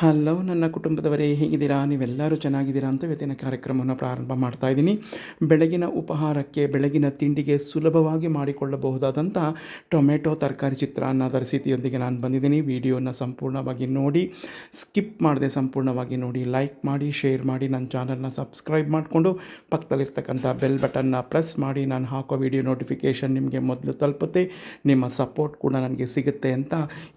Hello ನನ್ನ ಕುಟುಂಬದವರೇ, ಹೇಗಿದ್ದೀರಾ? ನೀವೆಲ್ಲರೂ ಚೆನ್ನಾಗಿದ್ದೀರಾ ಅಂತ ಇವತ್ತಿನ ಕಾರ್ಯಕ್ರಮವನ್ನು ಪ್ರಾರಂಭ ಮಾಡ್ತಾ ಇದ್ದೀನಿ. ಬೆಳಗಿನ ಉಪಹಾರಕ್ಕೆ, ಬೆಳಗಿನ ತಿಂಡಿಗೆ ಸುಲಭವಾಗಿ ಮಾಡಿಕೊಳ್ಳಬಹುದಾದಂಥ ಟೊಮೆಟೊ ತರಕಾರಿ ಚಿತ್ರಾನ್ನದ ರೆಸಿಪಿಯೊಂದಿಗೆ ನಾನು ಬಂದಿದ್ದೀನಿ. ವಿಡಿಯೋನ ಸಂಪೂರ್ಣವಾಗಿ ನೋಡಿ, ಸ್ಕಿಪ್ ಮಾಡದೆ ಸಂಪೂರ್ಣವಾಗಿ ನೋಡಿ, ಲೈಕ್ ಮಾಡಿ, ಶೇರ್ ಮಾಡಿ, ನನ್ನ ಚಾನಲ್ನ ಸಬ್ಸ್ಕ್ರೈಬ್ ಮಾಡಿಕೊಂಡು ಪಕ್ಕದಲ್ಲಿರ್ತಕ್ಕಂಥ ಬೆಲ್ ಬಟನ್ನ ಪ್ರೆಸ್ ಮಾಡಿ, ನಾನು ಹಾಕೋ ವಿಡಿಯೋ ನೋಟಿಫಿಕೇಷನ್ ನಿಮಗೆ ಮೊದಲು ತಲುಪುತ್ತೆ. ನಿಮ್ಮ ಸಪೋರ್ಟ್ ಕೂಡ ನನಗೆ ಸಿಗುತ್ತೆ ಅಂತ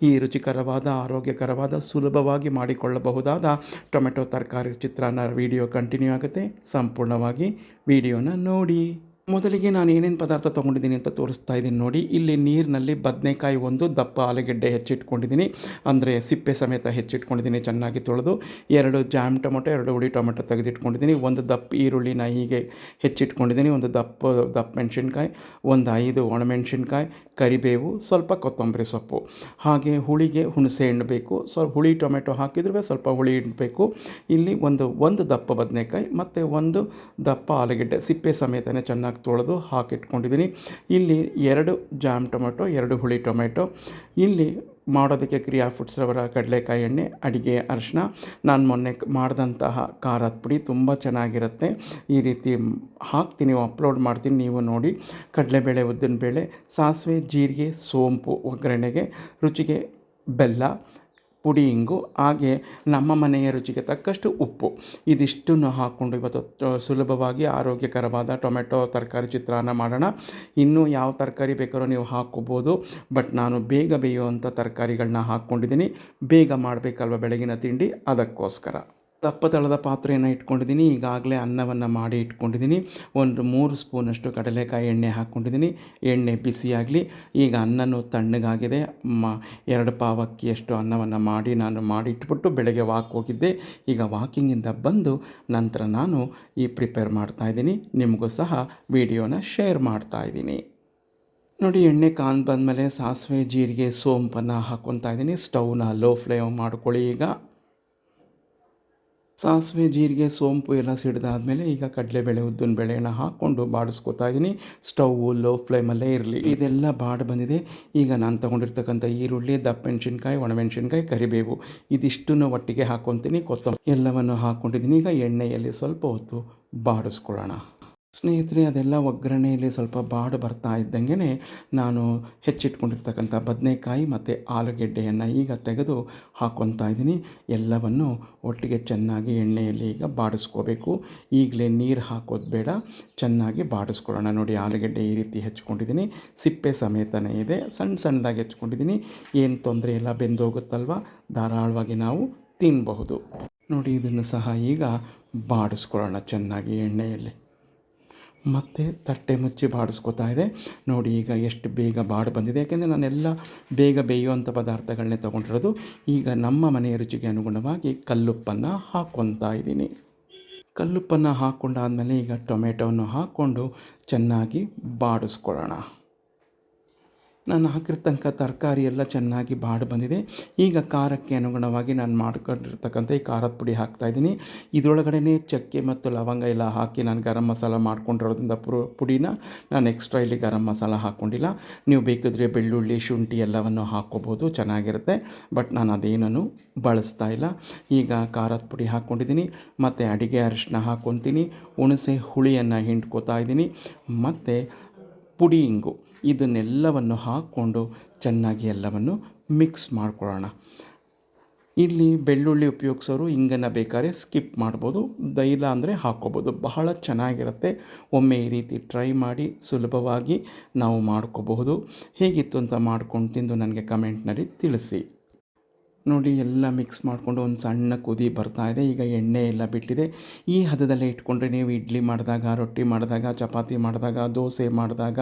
ಈ ರುಚಿಕರವಾದ, ಆರೋಗ್ಯಕರವಾದ, ಸುಲಭವಾಗಿ ಮಾಡಿಕೊಳ್ಳಬಹುದಾದ ಟೊಮೆಟೊ ತರಕಾರಿ ಚಿತ್ರಾನ್ನ ವಿಡಿಯೋ ಕಂಟಿನ್ಯೂ ಆಗುತ್ತೆ. ಸಂಪೂರ್ಣವಾಗಿ ವಿಡಿಯೋನ ನೋಡಿ. ಮೊದಲಿಗೆ ನಾನು ಏನೇನು ಪದಾರ್ಥ ತೊಗೊಂಡಿದ್ದೀನಿ ಅಂತ ತೋರಿಸ್ತಾ ಇದ್ದೀನಿ ನೋಡಿ. ಇಲ್ಲಿ ನೀರಿನಲ್ಲಿ ಬದನೆಕಾಯಿ ಒಂದು, ದಪ್ಪ ಆಲೂಗೆಡ್ಡೆ ಹೆಚ್ಚಿಟ್ಕೊಂಡಿದ್ದೀನಿ. ಅಂದರೆ ಸಿಪ್ಪೆ ಸಮೇತ ಹೆಚ್ಚಿಟ್ಕೊಂಡಿದ್ದೀನಿ, ಚೆನ್ನಾಗಿ ತೊಳೆದು. ಎರಡು ಜಾಮ್ ಟೊಮೊಟೊ, ಎರಡು ಹುಳಿ ಟೊಮೆಟೊ ತೆಗೆದಿಟ್ಕೊಂಡಿದ್ದೀನಿ. ಒಂದು ದಪ್ಪ ಈರುಳ್ಳಿನ ಹೀಗೆ ಹೆಚ್ಚಿಟ್ಕೊಂಡಿದ್ದೀನಿ. ಒಂದು ದಪ್ಪ ದಪ್ಪ ಮೆಣಸಿನ್ಕಾಯಿ, ಒಂದು ಐದು ಒಣಮೆಣಸಿನ್ಕಾಯಿ ಕರಿಬೇವು, ಸ್ವಲ್ಪ ಕೊತ್ತಂಬರಿ ಸೊಪ್ಪು. ಹಾಗೆ ಹುಳಿಗೆ ಹುಣಸೆ ಹಣ್ಣು ಬೇಕು. ಸ್ವಲ್ಪ ಹುಳಿ ಟೊಮೆಟೊ ಹಾಕಿದ್ರೆ ಸ್ವಲ್ಪ ಹುಳಿ ಇಡಬೇಕು ಇಲ್ಲಿ ಒಂದು ಒಂದು ದಪ್ಪ ಬದನೆಕಾಯಿ, ಮತ್ತು ಒಂದು ದಪ್ಪ ಆಲೂಗೆಡ್ಡೆ, ಸಿಪ್ಪೆ ಸಮೇತನೇ ಚೆನ್ನಾಗಿ ತೊಳೆದು ಹಾಕಿಟ್ಕೊಂಡಿದ್ದೀನಿ. ಇಲ್ಲಿ ಎರಡು ಜಾಮ್ ಟೊಮೆಟೊ, ಎರಡು ಹುಳಿ ಟೊಮೆಟೊ. ಇಲ್ಲಿ ಮಾಡೋದಕ್ಕೆ ಕ್ರಿಯಾ ಫುಡ್ಸ್ ಅವರ ಕಡಲೆಕಾಯಿ ಎಣ್ಣೆ, ಅಡಿಗೆ ಅರಿಶಿನ ನಾನು ಮೊನ್ನೆ ಮಾಡಿದಂತಹ ಖಾರದ ಪುಡಿ ತುಂಬ ಚೆನ್ನಾಗಿರುತ್ತೆ. ಈ ರೀತಿ ಹಾಕ್ತೀನಿ, ಅಪ್ಲೋಡ್ ಮಾಡ್ತೀನಿ, ನೀವು ನೋಡಿ. ಕಡಲೆಬೇಳೆ, ಉದ್ದಿನಬೇಳೆ, ಸಾಸಿವೆ, ಜೀರಿಗೆ, ಸೋಂಪು ಒಗ್ಗರಣೆಗೆ ರುಚಿಗೆ ಬೆಲ್ಲ ಪುಡಿ, ಇಂಗು, ಹಾಗೆ ನಮ್ಮ ಮನೆಯ ರುಚಿಗೆ ತಕ್ಕಷ್ಟು ಉಪ್ಪು. ಇದಿಷ್ಟನ್ನು ಹಾಕ್ಕೊಂಡು ಇವತ್ತು ಸುಲಭವಾಗಿ ಆರೋಗ್ಯಕರವಾದ ಟೊಮೆಟೊ, ತರಕಾರಿ ಚಿತ್ರಾನ್ನ ಮಾಡೋಣ. ಇನ್ನೂ ಯಾವ ತರಕಾರಿ ಬೇಕಾದ್ರೂ ನೀವು ಹಾಕ್ಕೋಬೋದು. ಬಟ್ ನಾನು ಬೇಗ ಬೇಯುವಂಥ ತರಕಾರಿಗಳನ್ನ ಹಾಕ್ಕೊಂಡಿದ್ದೀನಿ. ಬೇಗ ಮಾಡಬೇಕಲ್ವ ಬೆಳಗಿನ ತಿಂಡಿ? ಅದಕ್ಕೋಸ್ಕರ. ದಪ್ಪ ತಳದ ಪಾತ್ರೆಯನ್ನು ಇಟ್ಕೊಂಡಿದ್ದೀನಿ. ಈಗಾಗಲೇ ಅನ್ನವನ್ನು ಮಾಡಿ ಇಟ್ಕೊಂಡಿದ್ದೀನಿ. ಒಂದು ಮೂರು ಸ್ಪೂನಷ್ಟು ಕಡಲೆಕಾಯಿ ಎಣ್ಣೆ ಹಾಕ್ಕೊಂಡಿದ್ದೀನಿ. ಎಣ್ಣೆ ಬಿಸಿಯಾಗಲಿ. ಈಗ ಅನ್ನನೂ ತಣ್ಣಗಾಗಿದೆ. ಮ, ಎರಡು ಪಾವಕ್ಕಿಯಷ್ಟು ಅನ್ನವನ್ನು ಮಾಡಿ ನಾನು ಮಾಡಿ ಇಟ್ಬಿಟ್ಟು ಬೆಳಗ್ಗೆ ವಾಕ್ ಹೋಗಿದ್ದೆ. ಈಗ ವಾಕಿಂಗಿಂದ ಬಂದು ನಂತರ ನಾನು ಈ ಪ್ರಿಪೇರ್ ಮಾಡ್ತಾಯಿದ್ದೀನಿ ನಿಮಗೂ ಸಹ ವಿಡಿಯೋನ ಶೇರ್ ಮಾಡ್ತಾಯಿದ್ದೀನಿ ನೋಡಿ, ಎಣ್ಣೆ ಕಾನ್ ಬಂದಮೇಲೆ ಸಾಸಿವೆ, ಜೀರಿಗೆ, ಸೋಂಪನ್ನು ಹಾಕ್ಕೊತಾ ಇದ್ದೀನಿ. ಸ್ಟವ್ನ ಲೋ ಫ್ಲೇಮ್ ಮಾಡ್ಕೊಳ್ಳಿ ಈಗ. ಸಾಸಿವೆ, ಜೀರಿಗೆ, ಸೋಂಪು ಎಲ್ಲ ಸಿಡಿದಾದ್ಮೇಲೆ ಈಗ ಕಡಲೆಬೇಳೆ, ಉದ್ದಿನ ಬೇಳೆನ ಹಾಕ್ಕೊಂಡು ಬಾಡಿಸ್ಕೊತಾ ಇದ್ದೀನಿ ಸ್ಟವ್, ಲೋ ಫ್ಲೇಮಲ್ಲೇ ಇರಲಿ. ಇದೆಲ್ಲ ಬಾಡಿ ಬಂದಿದೆ. ಈಗ ನಾನು ತೊಗೊಂಡಿರ್ತಕ್ಕಂಥ ಈರುಳ್ಳಿ ದಪ್ಪ ಮೆಣಸಿನ್ಕಾಯಿ ಒಣಮೆಣಸಿನ್ಕಾಯಿ, ಕರಿಬೇವು ಇದಿಷ್ಟನ್ನು ಒಟ್ಟಿಗೆ ಹಾಕ್ಕೊತೀನಿ ಕೊತ್ತಂಬರಿ ಎಲ್ಲವನ್ನು ಹಾಕ್ಕೊಂಡಿದ್ದೀನಿ ಈಗ ಎಣ್ಣೆಯಲ್ಲಿ ಸ್ವಲ್ಪ ಹೊತ್ತು ಬಾಡಿಸ್ಕೊಳ್ಳೋಣ. ಸ್ನೇಹಿತರೆ, ಅದೆಲ್ಲ ಒಗ್ಗರಣೆಯಲ್ಲಿ ಸ್ವಲ್ಪ ಬಾಡು ಬರ್ತಾ ಇದ್ದಂಗೆ ನಾನು ಹೆಚ್ಚಿಟ್ಕೊಂಡಿರ್ತಕ್ಕಂಥ ಬದನೆಕಾಯಿ ಮತ್ತು ಆಲೂಗೆಡ್ಡೆಯನ್ನು ಈಗ ತೆಗೆದು ಹಾಕೊತಾ ಇದ್ದೀನಿ. ಎಲ್ಲವನ್ನು ಒಟ್ಟಿಗೆ ಚೆನ್ನಾಗಿ ಎಣ್ಣೆಯಲ್ಲಿ ಈಗ ಬಾಡಿಸ್ಕೋಬೇಕು. ಈಗಲೇ ನೀರು ಹಾಕೋದು ಬೇಡ, ಚೆನ್ನಾಗಿ ಬಾಡಿಸ್ಕೊಳ್ಳೋಣ. ನೋಡಿ, ಆಲೂಗೆಡ್ಡೆ ಈ ರೀತಿ ಹೆಚ್ಕೊಂಡಿದ್ದೀನಿ ಸಿಪ್ಪೆ ಸಮೇತನೇ ಇದೆ. ಸಣ್ಣ ಸಣ್ಣದಾಗಿ ಹೆಚ್ಕೊಂಡಿದ್ದೀನಿ ಏನು ತೊಂದರೆ ಇಲ್ಲ, ಬೆಂದೋಗುತ್ತಲ್ವ? ಧಾರಾಳವಾಗಿ ನಾವು ತಿನ್ನಬಹುದು ನೋಡಿ, ಇದನ್ನು ಸಹ ಈಗ ಬಾಡಿಸ್ಕೊಳ್ಳೋಣ ಚೆನ್ನಾಗಿ ಎಣ್ಣೆಯಲ್ಲಿ. ಮತ್ತು ತಟ್ಟೆ ಮುಚ್ಚಿ ಬಾಡಿಸ್ಕೊತಾ ಇದೆ. ನೋಡಿ, ಈಗ ಎಷ್ಟು ಬೇಗ ಬಾಡು ಬಂದಿದೆ. ಯಾಕೆಂದರೆ ನಾನೆಲ್ಲ ಬೇಗ ಬೇಯುವಂಥ ಪದಾರ್ಥಗಳನ್ನೇ ತೊಗೊಂಡಿರೋದು. ಈಗ ನಮ್ಮ ಮನೆಯ ರುಚಿಗೆ ಅನುಗುಣವಾಗಿ ಕಲ್ಲುಪ್ಪನ್ನು ಹಾಕ್ಕೊತಾ ಇದ್ದೀನಿ. ಕಲ್ಲುಪ್ಪನ್ನು ಹಾಕ್ಕೊಂಡಾದಮೇಲೆ ಈಗ ಟೊಮೆಟೊವನ್ನು ಹಾಕ್ಕೊಂಡು ಚೆನ್ನಾಗಿ ಬಾಡಿಸ್ಕೊಳ್ಳೋಣ. ನಾನು ಹಾಕಿರ್ತಕ್ಕ ತರಕಾರಿ ಎಲ್ಲ ಚೆನ್ನಾಗಿ ಬಾಡಿ ಬಂದಿದೆ. ಈಗ ಖಾರಕ್ಕೆ ಅನುಗುಣವಾಗಿ ನಾನು ಮಾಡ್ಕೊಂಡಿರ್ತಕ್ಕಂಥ ಈ ಖಾರದ ಪುಡಿ ಹಾಕ್ತಾಯಿದ್ದೀನಿ ಇದರೊಳಗಡೆ ಚಕ್ಕೆ ಮತ್ತು ಲವಂಗ ಎಲ್ಲ ಹಾಕಿ ನಾನು ಗರಂ ಮಸಾಲ ಮಾಡ್ಕೊಂಡಿರೋದ್ರಿಂದ ಪು ಪುಡಿನ ನಾನು ಎಕ್ಸ್ಟ್ರಾ ಇಲ್ಲಿ ಗರಂ ಮಸಾಲ ಹಾಕ್ಕೊಂಡಿಲ್ಲ ನೀವು ಬೇಕಿದ್ರೆ ಬೆಳ್ಳುಳ್ಳಿ, ಶುಂಠಿ ಎಲ್ಲವನ್ನು ಹಾಕ್ಕೋಬೋದು ಚೆನ್ನಾಗಿರುತ್ತೆ. ಬಟ್ ನಾನು ಅದೇನೂ ಬಳಸ್ತಾ ಇಲ್ಲ. ಈಗ ಖಾರದ ಪುಡಿ ಹಾಕ್ಕೊಂಡಿದ್ದೀನಿ ಮತ್ತು ಅಡಿಗೆ ಅರಿಶಿನ ಹಾಕ್ಕೊತೀನಿ ಹುಣಸೆ ಹುಳಿಯನ್ನು ಹಿಂಡ್ಕೋತಾ ಇದ್ದೀನಿ. ಮತ್ತು ಪುಡಿ, ಇಂಗು. ಇದನ್ನೆಲ್ಲವನ್ನು ಹಾಕ್ಕೊಂಡು ಚೆನ್ನಾಗಿ ಎಲ್ಲವನ್ನು ಮಿಕ್ಸ್ ಮಾಡ್ಕೊಳ್ಳೋಣ. ಇಲ್ಲಿ ಬೆಳ್ಳುಳ್ಳಿ ಉಪಯೋಗಿಸೋರು ಹಿಂಗನ್ನು ಬೇಕಾದ್ರೆ ಸ್ಕಿಪ್ ಮಾಡ್ಬೋದು. ದೈಲ ಅಂದರೆ ಹಾಕ್ಕೋಬೋದು. ಬಹಳ ಚೆನ್ನಾಗಿರುತ್ತೆ. ಒಮ್ಮೆ ಈ ರೀತಿ ಟ್ರೈ ಮಾಡಿ ಸುಲಭವಾಗಿ ನಾವು ಮಾಡ್ಕೋಬಹುದು. ಹೇಗಿತ್ತು ಅಂತ ಮಾಡ್ಕೊಂಡು ತಿಂದು ನನಗೆ ಕಮೆಂಟ್ನಲ್ಲಿ ತಿಳಿಸಿ. ನೋಡಿ ಎಲ್ಲ ಮಿಕ್ಸ್ ಮಾಡಿಕೊಂಡು ಒಂದು ಸಣ್ಣ ಕುದಿ ಬರ್ತಾ ಇದೆ. ಈಗ ಎಣ್ಣೆ ಎಲ್ಲ ಬಿಟ್ಟಿದೆ. ಈ ಹದದಲ್ಲೇ ಇಟ್ಕೊಂಡ್ರೆ ನೀವು ಇಡ್ಲಿ ಮಾಡಿದಾಗ, ರೊಟ್ಟಿ ಮಾಡಿದಾಗ, ಚಪಾತಿ ಮಾಡಿದಾಗ, ದೋಸೆ ಮಾಡಿದಾಗ,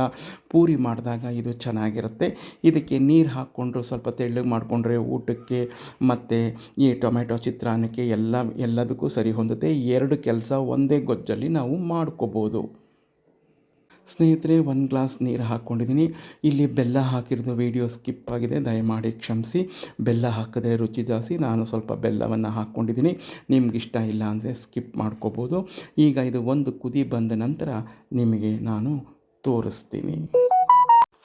ಪೂರಿ ಮಾಡಿದಾಗ ಇದು ಚೆನ್ನಾಗಿರುತ್ತೆ. ಇದಕ್ಕೆ ನೀರು ಹಾಕ್ಕೊಂಡ್ರು ಸ್ವಲ್ಪ ತೆಳ್ಳಗೆ ಮಾಡಿಕೊಂಡ್ರೆ ಊಟಕ್ಕೆ ಮತ್ತು ಈ ಟೊಮೆಟೊ ಚಿತ್ರಾನ್ನಕ್ಕೆ ಎಲ್ಲ, ಎಲ್ಲದಕ್ಕೂ ಸರಿ ಹೊಂದುತ್ತೆ ಎರಡು ಕೆಲಸ ಒಂದೇ ಗೊಜ್ಜಲ್ಲಿ ನಾವು ಮಾಡ್ಕೋಬೋದು. ಸ್ನೇಹಿತರೆ, ಒಂದು ಗ್ಲಾಸ್ ನೀರು ಹಾಕ್ಕೊಂಡಿದ್ದೀನಿ ಇಲ್ಲಿ ಬೆಲ್ಲ ಹಾಕಿರೋದು ವೀಡಿಯೋ ಸ್ಕಿಪ್ ಆಗಿದೆ, ದಯಮಾಡಿ ಕ್ಷಮಿಸಿ. ಬೆಲ್ಲ ಹಾಕಿದ್ರೆ ರುಚಿ ಜಾಸ್ತಿ, ನಾನು ಸ್ವಲ್ಪ ಬೆಲ್ಲವನ್ನು ಹಾಕ್ಕೊಂಡಿದ್ದೀನಿ ನಿಮ್ಗೆ ಇಷ್ಟ ಇಲ್ಲ ಅಂದರೆ ಸ್ಕಿಪ್ ಮಾಡ್ಕೋಬೋದು. ಈಗ ಇದು ಒಂದು ಕುದಿ ಬಂದ ನಂತರ ನಿಮಗೆ ನಾನು ತೋರಿಸ್ತೀನಿ.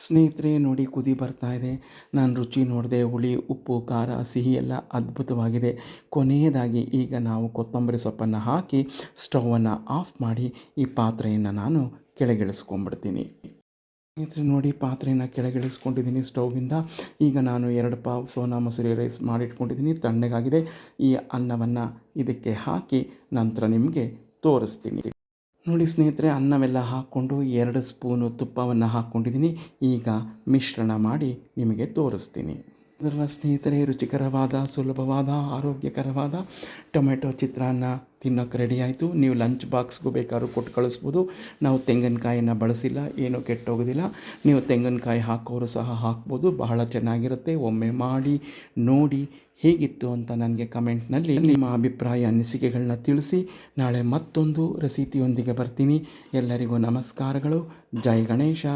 ಸ್ನೇಹಿತರೆ, ನೋಡಿ ಕುದಿ ಬರ್ತಾ ಇದೆ. ನಾನು ರುಚಿ ನೋಡಿದೆ, ಹುಳಿ, ಉಪ್ಪು, ಖಾರ, ಸಿಹಿ ಎಲ್ಲ ಅದ್ಭುತವಾಗಿದೆ. ಕೊನೆಯದಾಗಿ ಈಗ ನಾವು ಕೊತ್ತಂಬರಿ ಸೊಪ್ಪನ್ನು ಹಾಕಿ ಸ್ಟವನ್ನು ಆಫ್ ಮಾಡಿ ಈ ಪಾತ್ರೆಯನ್ನು ನಾನು ಕೆಳಗಿಳಿಸ್ಕೊಂಡ್ಬಿಡ್ತೀನಿ. ಸ್ನೇಹಿತರೆ, ನೋಡಿ ಪಾತ್ರೆಯನ್ನು ಕೆಳಗಿಳಿಸ್ಕೊಂಡಿದ್ದೀನಿ ಸ್ಟೌವಿಂದ ಈಗ ನಾನು ಎರಡು ಪಾವ್ ಸೋನಾ ಮಸೂರಿ ರೈಸ್ ಮಾಡಿಟ್ಕೊಂಡಿದ್ದೀನಿ. ತಣ್ಣಗಾಗಿದೆ. ಈ ಅನ್ನವನ್ನು ಇದಕ್ಕೆ ಹಾಕಿ ನಂತರ ನಿಮಗೆ ತೋರಿಸ್ತೀನಿ. ನೋಡಿ ಸ್ನೇಹಿತರೆ, ಅನ್ನವೆಲ್ಲ ಹಾಕ್ಕೊಂಡು ಎರಡು ಸ್ಪೂನು ತುಪ್ಪವನ್ನು ಹಾಕ್ಕೊಂಡಿದ್ದೀನಿ. ಈಗ ಮಿಶ್ರಣ ಮಾಡಿ ನಿಮಗೆ ತೋರಿಸ್ತೀನಿ. ಅದರ ಸ್ನೇಹಿತರೆ, ರುಚಿಕರವಾದ, ಸುಲಭವಾದ, ಆರೋಗ್ಯಕರವಾದ ಟೊಮೆಟೊ ಚಿತ್ರಾನ್ನ ತಿನ್ನೋಕೆ ರೆಡಿ ಆಯಿತು. ನೀವು ಲಂಚ್ ಬಾಕ್ಸ್ಗೂ ಬೇಕಾದ್ರೂ ಕೊಟ್ಟು ಕಳಿಸ್ಬೋದು. ನಾವು ತೆಂಗಿನಕಾಯಿನ ಬಳಸಿಲ್ಲ, ಏನೂ ಕೆಟ್ಟೋಗೋದಿಲ್ಲ. ನೀವು ತೆಂಗಿನಕಾಯಿ ಹಾಕೋರು ಸಹ ಹಾಕ್ಬೋದು. ಬಹಳ ಚೆನ್ನಾಗಿರುತ್ತೆ. ಒಮ್ಮೆ ಮಾಡಿ, ನೋಡಿ ಹೇಗಿತ್ತು ಅಂತ ನನಗೆ ಕಮೆಂಟ್ನಲ್ಲಿ ನಿಮ್ಮ ಅಭಿಪ್ರಾಯ, ಅನಿಸಿಕೆಗಳನ್ನ ತಿಳಿಸಿ. ನಾಳೆ ಮತ್ತೊಂದು ರಸೀತಿಯೊಂದಿಗೆ ಬರ್ತೀನಿ. ಎಲ್ಲರಿಗೂ ನಮಸ್ಕಾರಗಳು. ಜೈ ಗಣೇಶ.